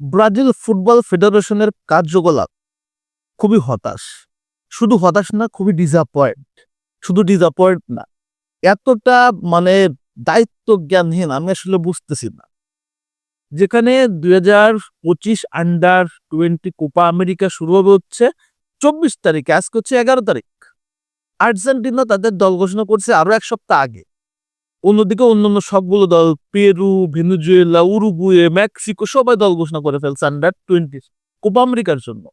Brazil football ফেডারেশনের কার্যকলাপ খুবই হতাশ। শুধু হতাশ না, খুবই ডিসঅ্যাপয়েন্ট শুধু ডিসঅ্যাপয়েন্ট না, এতটা মানে দায়িত্ব জ্ঞানহীন আমি আসলে বুঝতেছি না। যেখানে দুই হাজার পঁচিশ আন্ডার টোয়েন্টি কোপা আমেরিকা শুরু হবে হচ্ছে চব্বিশ তারিখে, আজকে হচ্ছে এগারো তারিখ। আর্জেন্টিনা তাদের দল ঘোষণা করছে আরও এক সপ্তাহ আগে। অন্যদিকে অন্যান্য সবগুলো দল, পেরু, ভেনুজুয়েলা, উরুগুয়ে, মেক্সিকো, সবাই দল ঘোষণা করে ফেলছে আন্ডার টোয়েন্টি কোপা আমেরিকার জন্য।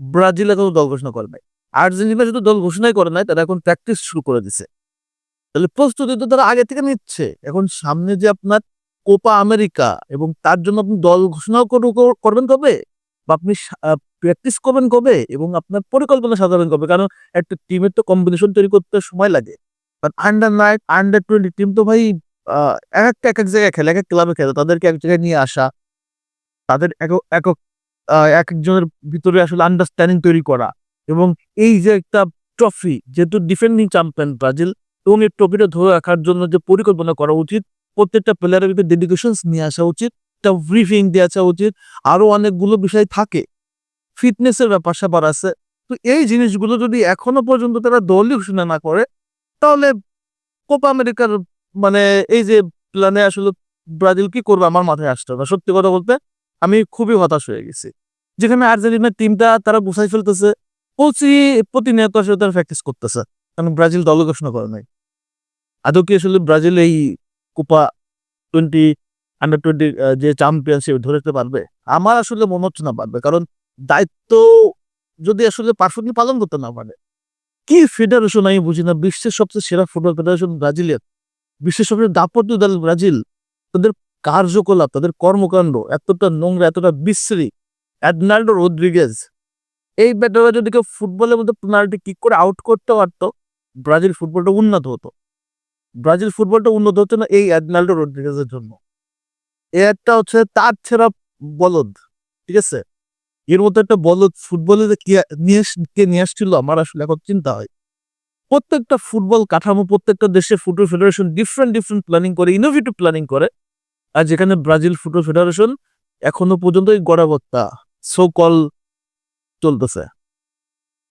ব্রাজিল এখনও দল ঘোষণা করে নাই। আর্জেন্টিনা যদি দল ঘোষণাই করে নাই, তারা এখন প্র্যাকটিস শুরু করে দিছে। তাহলে প্রস্তুতি তো তারা আগে থেকে নিচ্ছে। এখন সামনে যে আপনার কোপা আমেরিকা এবং তার জন্য আপনি দল ঘোষণাও করবেন কবে? বা আপনি প্র্যাকটিস করবেন কবে? এবং আপনার পরিকল্পনা সাজাবেন কবে? কারণ একটা টিমের তো কম্বিনেশন তৈরি করতে সময় লাগে। Under nine under twenty team তো ভাই এক একটা এক এক জায়গায় খেলে এক এক ক্লাবে খেলে তাদেরকে এক জায়গায় নিয়ে আসা তাদের একক আহ, এক একজনের ভিতরে আসলে আন্ডারস্ট্যান্ডিং তৈরি করা এবং এই যে একটা ট্রফি যেহেতু ডিফেন্ডিং চ্যাম্পিয়ন ব্রাজিল এবং এই ট্রফিটা ধরে রাখার জন্য যে পরিকল্পনা করা উচিত প্রত্যেকটা প্লেয়ারের ভিতরে ডেডিকেশন নিয়ে আসা উচিত একটা ব্রিফিং দিয়ে আসা উচিত আরও অনেকগুলো বিষয় থাকে। ফিটনেসের ব্যাপার স্যাপার আছে। তো এই জিনিসগুলো যদি এখনও পর্যন্ত তারা দলই ঘোষণা না করে তাহলে কোপা আমেরিকার মানে এই যে প্ল্যানে আসলে ব্রাজিল কি করবে আমার মাথায় আসতে না। সত্যি কথা বলতে আমি খুবই হতাশ হয়ে গেছি। যেখানে আর্জেন্টিনার টিমটা তারা গুছাই ফেলতেছে প্রতি প্রতিনিয়ত আসলে তারা প্র্যাকটিস করতেছে, কারণ ব্রাজিল দল ঘোষণা করে নাই। আদৌ কি আসলে ব্রাজিল এই কোপা টোয়েন্টি আন্ডার টোয়েন্টি যে চ্যাম্পিয়নশিপ ধরে পারবে? আমার আসলে মনে হচ্ছে না পারবে, কারণ দায়িত্ব যদি আসলে পারফেক্টলি পালন করতে না পারে কি ফেডারেশন আমি বুঝি না। বিশ্বের সবচেয়ে সেরা ফুটবল ফেডারেশন ব্রাজিলের। বিশ্বের সবচেয়ে দাপত্য দল ব্রাজিল। তাদের কার্যকলাপ, তাদের কর্মকাণ্ড এতটা নোংরা, এতটা বিশ্রী। অ্যাডনাল্ডো রদ্রিগেজ এই ব্যাটারে যদি কেউ ফুটবলের মধ্যে পেনাল্টি কিক করে আউট করতে পারত, ব্রাজিল ফুটবলটা উন্নত হতো। ব্রাজিল ফুটবলটা উন্নত হতো না এই অ্যাডনাল্ডো রদ্রিগেজের জন্য। এ একটা হচ্ছে তার ছেঁড়া বলদ, ঠিক আছে? এর মধ্যে একটা বলদ ফুটবলে নিয়ে নিয়ে আসছিল আমার আসলে এখন চিন্তা হয়। প্রত্যেকটা ফুটবল কাঠামো, প্রত্যেকটা দেশে football federation different different planning করে ইনোভেটিভ প্ল্যানিং করে। আর যেখানে ব্রাজিল ফুটবল ফেডারেশন এখনও পর্যন্ত এই গড়াবত্তা সো কল চলতেছে।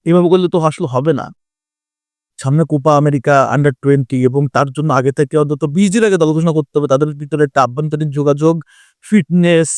এভাবে করলে তো আসলে হবে না। সামনে কোপা আমেরিকা আন্ডার টোয়েন্টি এবং তার জন্য আগে থেকে অন্তত বিজির আগে দল ঘোষণা করতে হবে। তাদের ভিতরে একটা আভ্যন্তরীণ যোগাযোগ ফিটনেস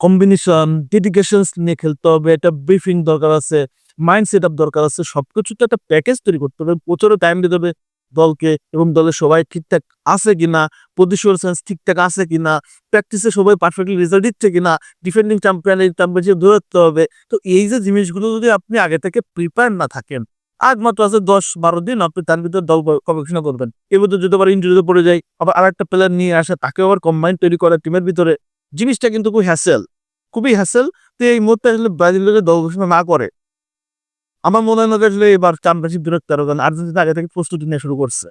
কম্বিনেশন ডেডিকেশন নিয়ে খেলতে হবে, একটা ব্রিফিং দরকার আছে মাইন্ড সেট আপ দরকার আছে সবকিছুতে একটা প্যাকেজ তৈরি করতে হবে, প্রচুর টাইম দিতে হবে দলকে এবং দলের সবাই ঠিকঠাক আছে কিনা পজিশন সেন্স ঠিকঠাক আছে কিনা প্র্যাকটিসে সবাই পারফেক্টলি রেজাল্ট দিচ্ছে কিনা ডিফেন্ডিং চ্যাম্পিয়ন এই চ্যাম্পিয়নশিপ ধরে হবে, তো এই যে জিনিসগুলো যদি আপনি আগে থেকে প্রিপেয়ার না থাকেন, আজ মাত্র আছে দশ বারো দিন, আপনি তার ভিতরে দল গবেষণা করবেন। এর মধ্যে যদি আবার ইঞ্জুরিতে পড়ে যায় আবার আরেকটা প্লেয়ার নিয়ে আসে তাকে আবার কম্বাইন তৈরি করে টিমের ভিতরে। জিনিসটা কিন্তু খুব হ্যাসেল খুবই হ্যাসেল তো এই মুহূর্তে আসলে ব্রাজিল যদি দল ঘোষণা না করে, আমার মনে হয় না আসলে এবার চ্যাম্পিয়নশিপ বিরক্ত আরও কারণ আর্জেন্টিনা আগে থেকে প্রস্তুতি নিয়ে শুরু করছে।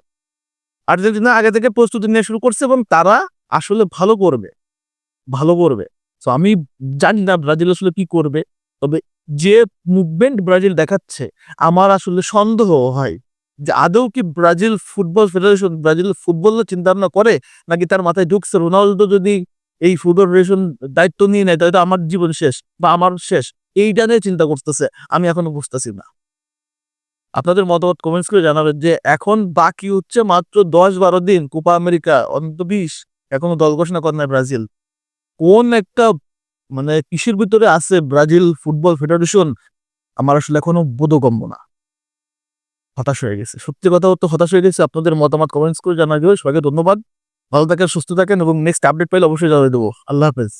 আর্জেন্টিনা আগে থেকে প্রস্তুতি নিয়ে শুরু করছে এবং তারা আসলে ভালো করবে ভালো করবে। তো আমি জানি না ব্রাজিল আসলে কি করবে, তবে যে মুভমেন্ট ব্রাজিল দেখাচ্ছে, আমার আসলে সন্দেহ হয় যে আদৌ কি Brazil football federation Brazil football চিন্তা ভাবনা করে, নাকি তার মাথায় ঢুকছে রোনালদো যদি এই ফুটবল ফেডারেশন দায়িত্ব নিয়ে নেয়, তাহলে আমার জীবন শেষ বা আমার শেষ। এইটা নিয়ে চিন্তা করতেছে, আমি এখনও বুঝতেছি না। আপনাদের মতামত কমেন্টস করে জানাবেন যে, এখন বাকি হচ্ছে মাত্র দশ বারো দিন কোপা আমেরিকা, অন্তত বিশ, এখনও দল ঘোষণা করে না ব্রাজিল। কোন একটা মানে কিসের ভিতরে আছে ব্রাজিল ফুটবল ফেডারেশন? আমার আসলে এখনও বোধগম্য না। হতাশ হয়ে গেছে। সত্যি কথা হতো হতাশ হয়ে গেছে। আপনাদের মতামত কমেন্টস করে জানাবেন সবাইকে ধন্যবাদ। ভালো থাকেন সুস্থ থাকেন এবং নেক্সট আপডেট পাইলে অবশ্যই জানিয়ে দেবো। আল্লাহ হাফেজ।